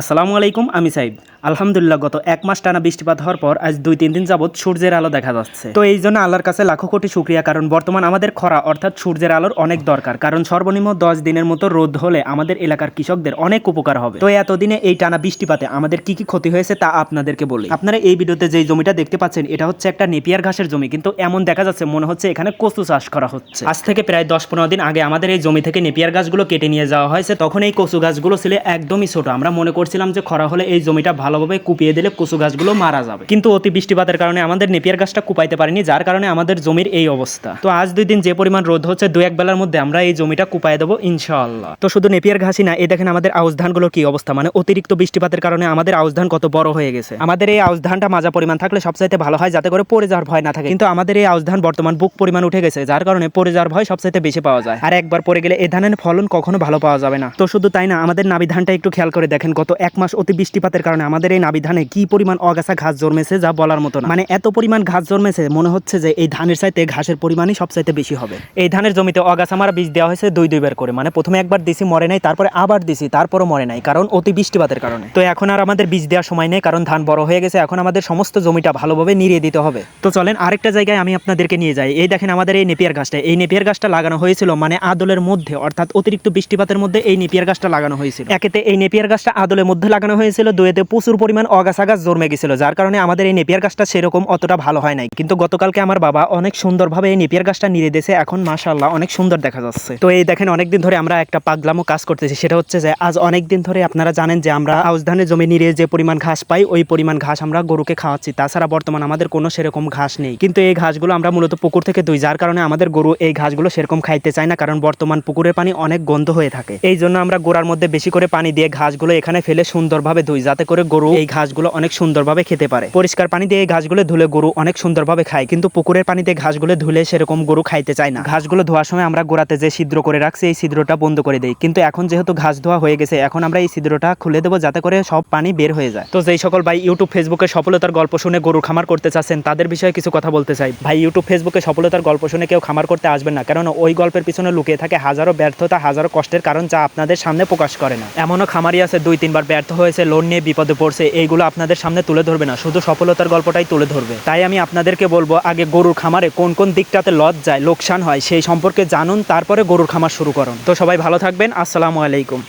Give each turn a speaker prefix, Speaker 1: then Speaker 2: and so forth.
Speaker 1: আসসালামু আলাইকুম, আমি সাইদ আলহামদুলিল্লাহ, গত এক মাস টানা বৃষ্টিপাত হওয়ার পর আজ দুই তিন দিন যাবৎ সূর্যের আলো দেখা যাচ্ছে। তো এই জন্য আল্লাহর কাছে লাখো কোটি শুক্রিয়া, কারণ বর্তমান আমাদের খরা অর্থাৎ সূর্যের আলোর অনেক দরকার, কারণ সর্বনিম্ন দশ দিনের মতো রোদ হলে আমাদের এলাকার কৃষকদের অনেক উপকার হবে। তো এতদিনে এই টানা বৃষ্টিপাতে আমাদের কি কি ক্ষতি হয়েছে তা আপনাদেরকে বলি। আপনারা এই ভিডিওতে যেই জমিটা দেখতে পাচ্ছেন, এটা হচ্ছে একটা নেপিয়ার ঘাসের জমি, কিন্তু এমন দেখা যাচ্ছে মনে হচ্ছে এখানে কচু চাষ করা হচ্ছে। আজ থেকে প্রায় দশ পনেরো দিন আগে আমাদের এই জমি থেকে নেপিয়ার গাছগুলো কেটে নিয়ে যাওয়া হয়েছে, তখন এই কচু গাছগুলো ছিল একদমই ছোট। আমরা মনে করছিলাম যে খরা হলে এই জমিটা ভালোভাবে কুপিয়ে দিলে কচু গাছগুলো মারা যাবে। কিন্তু অতি বৃষ্টিপাতের কারণে আমাদের নেপিয়ার গাছটা কুপাইতে পারিনি, যার কারণে আমাদের জমির এই অবস্থা। তো আজ দুই দিন যে পরিমাণ রোদ হচ্ছে দু এক বেলার মধ্যে আমরা এই জমিটা কুপাই দেবো ইনশাআল্লাহ। তো শুধু নেপিয়ার ঘাসই না, এই দেখেন আমাদের আউশ ধানগুলোর কি অবস্থা। মানে অতিরিক্ত বৃষ্টিপাতের কারণে আমাদের আউশ ধান কত বড় হয়ে গেছে। আমাদের এই আউশ ধানটা মাজা পরিমাণ থাকলে সবচাইতে ভালো হয়, যাতে করে পড়ে যাওয়ার ভয় না থাকে। কিন্তু আমাদের এই আউশ ধান বর্তমান বুক পরিমাণ উঠে গেছে, যার কারণে পড়ে যাওয়ার ভয় সবচাইতে বেশি পাওয়া যায়। আর একবার পরে গেলে এই ধানের ফলন কখনো ভালো পাওয়া যাবে না। তো শুধু তাই না, আমাদের নাবি ধানটা একটু খেয়াল করে দেখেন গত এক মাস অতি বৃষ্টিপাতের কারণে আমাদের এই নাবি ধানে কি পরিমাণ অগাছা ঘাস জন্মেছে যা বলার মতো না। মানে এত পরিমাণ ঘাস জন্মেছে, মনে হচ্ছে যে এই ধানের চাইতে ঘাসের পরিমাণই সবচাইতে বেশি হবে। এই ধানের জমিতে অগাছা মারা বীজ দেওয়া হয়েছে দুই দুইবার করে। মানে প্রথমে একবার দিছি, মরে নাই, তারপরে আবার দিছি, তারপরও মরে নাই, কারণ অতি বৃষ্টিপাতের কারণে। তো এখন আর আমাদের বীজ দেওয়ার সময় নেই, কারণ ধান বড় হয়ে গেছে, এখন আমাদের সমস্ত জমিটা ভালোভাবে নিড়িয়ে দিতে হবে। তো চলেন আরেকটা জায়গায় আমি আপনাদেরকে নিয়ে যাই। এই দেখেন আমাদের এই নেপিয়ার গাছটা। এই নেপিয়ার গাছটা লাগানো হয়েছিল মানে আদলের মধ্যে, অর্থাৎ অতিরিক্ত বৃষ্টিপাতের মধ্যে এই নেপিয়ার গাছটা লাগানো হয়েছিল। একেতে এই নেপিয়ার গাছটা আদলের মধ্যে লাগানো হয়েছিল দুয়েতে প্রচুর পরিমাণ অগাছা গাছ জন্মে গেছিল, যার কারণে আমাদের এই নেপিয়ার গাছটা সেরকম অতটা ভালো হয় নাই। কিন্তু গতকালকে আমার বাবা অনেক সুন্দরভাবে এই নেপিয়ার গাছটা নিয়ে দিয়েছে, এখন মাশাআল্লাহ অনেক সুন্দর দেখা যাচ্ছে। তো এই দেখেন, অনেকদিন ধরে আমরা একটা পাগলামো কাজ করতেছি, সেটা হচ্ছে যে আজ অনেকদিন ধরে আপনারা জানেন যে আমরা আউশ ধানের জমি নিয়ে যে পরিমাণ ঘাস পাই, ওই পরিমাণ ঘাস আমরা গরুকে খাওয়াচ্ছি। তাছাড়া বর্তমান আমাদের কোনো সেরকম ঘাস নেই। কিন্তু এই ঘাসগুলো আমরা মূলত পুকুর থেকে দুই যার কারণে আমাদের গরু এই ঘাসগুলো সেরকম খাইতে চায় না, কারণ বর্তমান পুকুরের পানি অনেক গন্ধ হয়ে থাকে। এই জন্য আমরা গোড়ার মধ্যে বেশি করে পানি দিয়ে ঘাসগুলো এখানে ফেলে সুন্দরভাবে ধুই, যাতে করে গরু এই ঘাসগুলো অনেক সুন্দরভাবে খেতে পারে। পরিষ্কার পানি দিয়ে ঘাসগুলো ধুলে গরু অনেক সুন্দরভাবে খায়, কিন্তু পুকুরের পানিতে ঘাসগুলো ধুলে সেরকম গরু খাইতে চায় না। ঘাসগুলো ধোয়ার সময় আমরা গোড়াতে যে ছিদ্র করে রাখছি, এই ছিদ্রটা বন্ধ করে দেই। কিন্তু এখন যেহেতু ঘাস ধোয়া হয়ে গেছে, এখন আমরা এই ছিদ্রটা খুলে দেবো, যাতে করে সব পানি বের হয়ে যায়। তো যেই সকল ভাই ইউটিউব, ফেসবুকে সফলতার গল্প শুনে গরু খামার করতে চাচ্ছেন, তাদের বিষয়ে কিছু কথা বলতে চাই। ভাই, ইউটিউব, ফেসবুকে সফলতার গল্প শুনে কেউ খামার করতে আসবেন না কারণ ওই গল্পের পিছনে লুকিয়ে থাকে হাজারো ব্যর্থতা, হাজারো কষ্টের কারণ যা আপনাদের সামনে প্রকাশ করে না। এমনও খামারি আছে দুই তিনবার ব্যর্থ হয়েছে, লোন নিয়ে বিপদে পড়ছে, এইগুলো আপনাদের সামনে তুলে ধরবে না। শুধু সফলতার গল্পটাই তুলে ধরবে। তাই আমি আপনাদেরকে বলব, আগে গরুর খামারে কোন কোন দিকটাতে লস যায়, লোকসান হয়, সেই সম্পর্কে জানুন, তারপরে গরুর খামার শুরু করুন। তো সবাই ভালো থাকবেন, আসসালামু আলাইকুম।